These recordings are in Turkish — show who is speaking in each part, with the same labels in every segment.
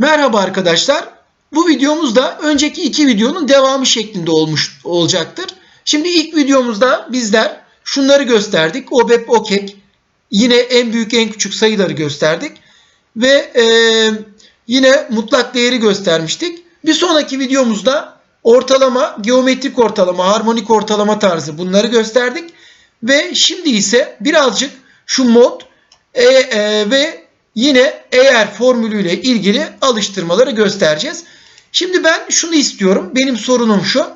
Speaker 1: Merhaba arkadaşlar. Bu videomuzda önceki iki videonun devamı şeklinde olmuş olacaktır. Şimdi ilk videomuzda bizler şunları gösterdik. OBEP, OKEK. Yine en büyük en küçük sayıları gösterdik. Ve e, yine mutlak değeri göstermiştik. Bir sonraki videomuzda ortalama, geometrik ortalama, harmonik ortalama tarzı bunları gösterdik. Ve şimdi ise birazcık şu mod e, e, ve yine eğer formülüyle ilgili alıştırmaları göstereceğiz. Şimdi ben şunu istiyorum. Benim sorunum şu.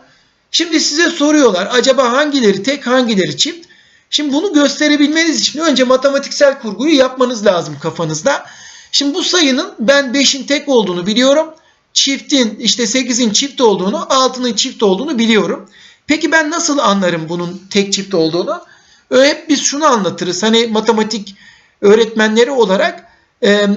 Speaker 1: Şimdi size soruyorlar acaba hangileri tek hangileri çift? Şimdi bunu gösterebilmeniz için önce matematiksel kurguyu yapmanız lazım kafanızda. Şimdi bu sayının ben 5'in tek olduğunu biliyorum. Çiftin işte 8'in çift olduğunu, 6'nın çift olduğunu biliyorum. Peki ben nasıl anlarım bunun tek çift olduğunu? Hep biz şunu anlatırız. Hani matematik öğretmenleri olarak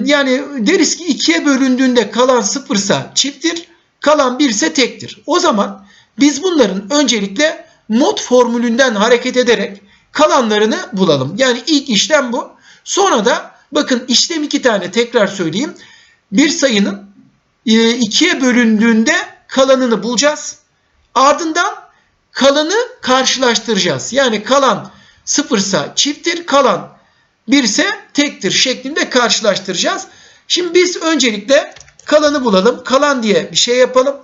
Speaker 1: yani deriz ki ikiye bölündüğünde kalan sıfırsa çifttir, kalan birse tektir. O zaman biz bunların öncelikle mod formülünden hareket ederek kalanlarını bulalım. Yani ilk işlem bu. Sonra da bakın işlem iki tane tekrar söyleyeyim. Bir sayının e, ikiye bölündüğünde kalanını bulacağız. Ardından kalanı karşılaştıracağız. Yani kalan sıfırsa çifttir, kalan birse tektir şeklinde karşılaştıracağız. Şimdi biz öncelikle kalanı bulalım. Kalan diye bir şey yapalım.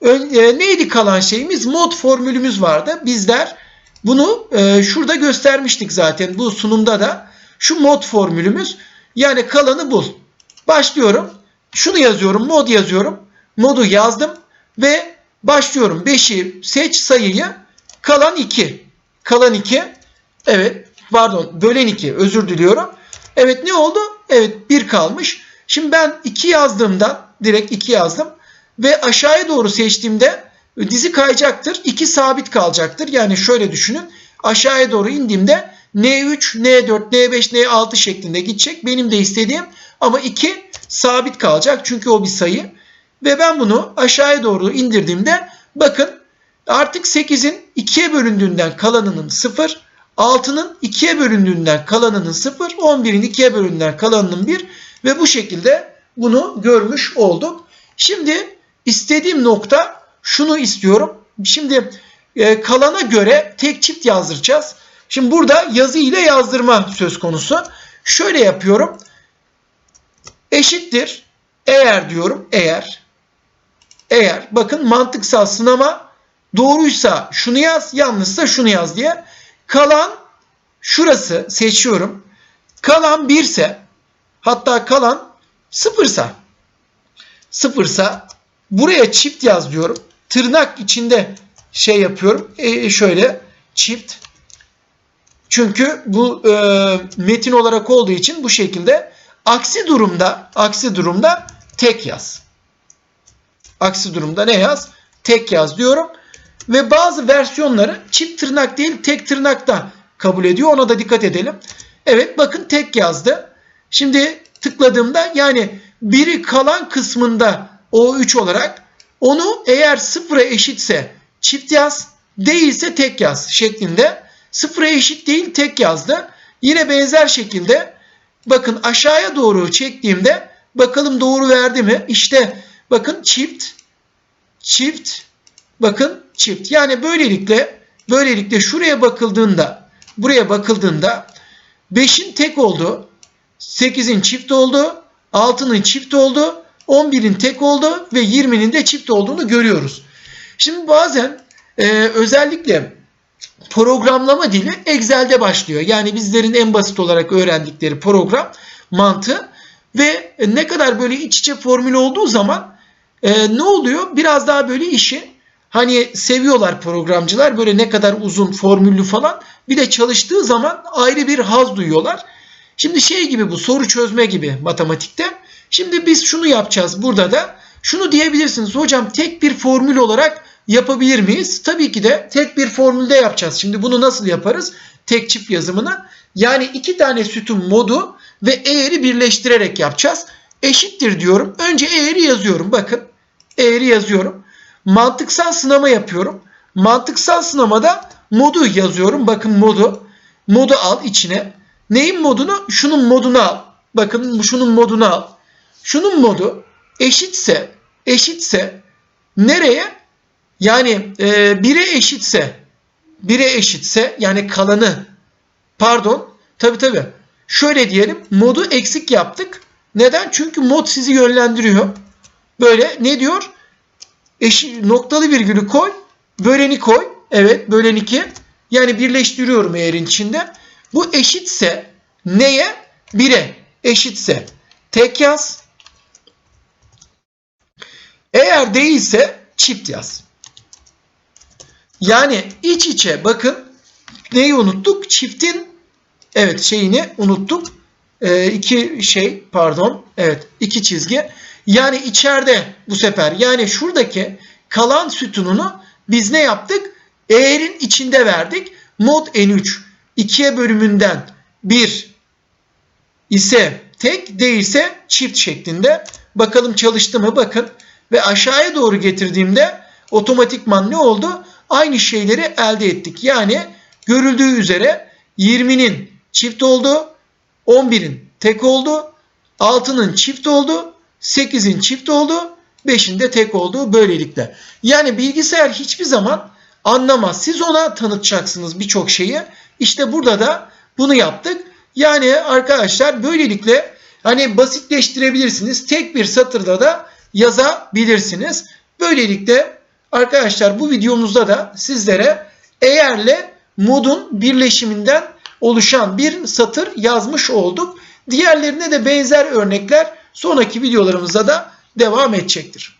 Speaker 1: Ön- e, neydi kalan şeyimiz? Mod formülümüz vardı. Bizler bunu e, şurada göstermiştik zaten bu sunumda da. Şu mod formülümüz. Yani kalanı bul. Başlıyorum. Şunu yazıyorum. Mod yazıyorum. Modu yazdım ve başlıyorum. 5'i seç sayıyı. Kalan 2. Kalan 2. Evet. Pardon. Bölen 2. Özür diliyorum. Evet ne oldu? Evet 1 kalmış. Şimdi ben 2 yazdığımdan direkt 2 yazdım. Ve aşağıya doğru seçtiğimde dizi kayacaktır. 2 sabit kalacaktır. Yani şöyle düşünün. Aşağıya doğru indiğimde N3, N4, N5, N6 şeklinde gidecek. Benim de istediğim ama 2 sabit kalacak. Çünkü o bir sayı. Ve ben bunu aşağıya doğru indirdiğimde bakın artık 8'in 2'ye bölündüğünden kalanının 0, 6'nın 2'ye bölündüğünden kalanının 0, 11'in 2'ye bölündüğünden kalanının 1 ve bu şekilde bunu görmüş olduk. Şimdi istediğim nokta şunu istiyorum. Şimdi e, kalana göre tek çift yazdıracağız. Şimdi burada yazı ile yazdırma söz konusu. Şöyle yapıyorum. Eşittir. Eğer diyorum. Eğer. Eğer. Bakın mantıksal sınama doğruysa şunu yaz. Yanlışsa şunu yaz diye. Kalan şurası seçiyorum. Kalan 1 ise hatta kalan sıfırsa sıfırsa buraya çift yaz diyorum. Tırnak içinde şey yapıyorum. E, şöyle çift. Çünkü bu e, metin olarak olduğu için bu şekilde. Aksi durumda aksi durumda tek yaz. Aksi durumda ne yaz? Tek yaz diyorum. Ve bazı versiyonları çift tırnak değil tek tırnak da kabul ediyor. Ona da dikkat edelim. Evet bakın tek yazdı. Şimdi tıkladığımda yani biri kalan kısmında O3 olarak onu eğer sıfıra eşitse çift yaz değilse tek yaz şeklinde sıfıra eşit değil tek yazdı. Yine benzer şekilde bakın aşağıya doğru çektiğimde bakalım doğru verdi mi? İşte bakın çift çift bakın çift. Yani böylelikle böylelikle şuraya bakıldığında buraya bakıldığında 5'in tek olduğu 8'in çift olduğu 6'nın çift olduğu 11'in tek olduğu ve 20'nin de çift olduğunu görüyoruz. Şimdi bazen e, özellikle programlama dili Excel'de başlıyor. Yani bizlerin en basit olarak öğrendikleri program mantığı ve ne kadar böyle iç içe formül olduğu zaman e, ne oluyor? Biraz daha böyle işi hani seviyorlar programcılar böyle ne kadar uzun formüllü falan bir de çalıştığı zaman ayrı bir haz duyuyorlar. Şimdi şey gibi bu soru çözme gibi matematikte. Şimdi biz şunu yapacağız burada da. Şunu diyebilirsiniz hocam tek bir formül olarak yapabilir miyiz? Tabii ki de tek bir formülde yapacağız. Şimdi bunu nasıl yaparız? Tek çift yazımını. Yani iki tane sütun modu ve eğri birleştirerek yapacağız. Eşittir diyorum. Önce eğri yazıyorum. Bakın eğri yazıyorum. Mantıksal sınama yapıyorum. Mantıksal sınamada modu yazıyorum. Bakın modu. Modu al içine. Neyin modunu? Şunun modunu al. Bakın şunun modunu al. Şunun modu eşitse eşitse nereye? Yani e, 1'e eşitse 1'e eşitse yani kalanı pardon tabi tabi şöyle diyelim modu eksik yaptık. Neden? Çünkü mod sizi yönlendiriyor. Böyle ne diyor? Eşi, noktalı virgülü koy. Böleni koy. Evet bölen 2. Yani birleştiriyorum eğerin içinde. Bu eşitse neye? 1'e eşitse tek yaz. Eğer değilse çift yaz. Yani iç içe bakın neyi unuttuk? Çiftin evet şeyini unuttuk. Ee, iki şey pardon evet iki çizgi. Yani içeride bu sefer yani şuradaki kalan sütununu biz ne yaptık? Eğerin içinde verdik. Mod N3 ikiye bölümünden 1 ise tek değilse çift şeklinde. Bakalım çalıştı mı? Bakın. Ve aşağıya doğru getirdiğimde otomatikman ne oldu? Aynı şeyleri elde ettik. Yani görüldüğü üzere 20'nin çift oldu, 11'in tek oldu, 6'nın çift oldu, 8'in çift oldu, 5'in de tek olduğu böylelikle. Yani bilgisayar hiçbir zaman anlamaz. Siz ona tanıtacaksınız birçok şeyi. İşte burada da bunu yaptık. Yani arkadaşlar böylelikle hani basitleştirebilirsiniz. Tek bir satırda da yazabilirsiniz. Böylelikle arkadaşlar bu videomuzda da sizlere eğerle modun birleşiminden oluşan bir satır yazmış olduk. Diğerlerine de benzer örnekler sonraki videolarımızda da devam edecektir.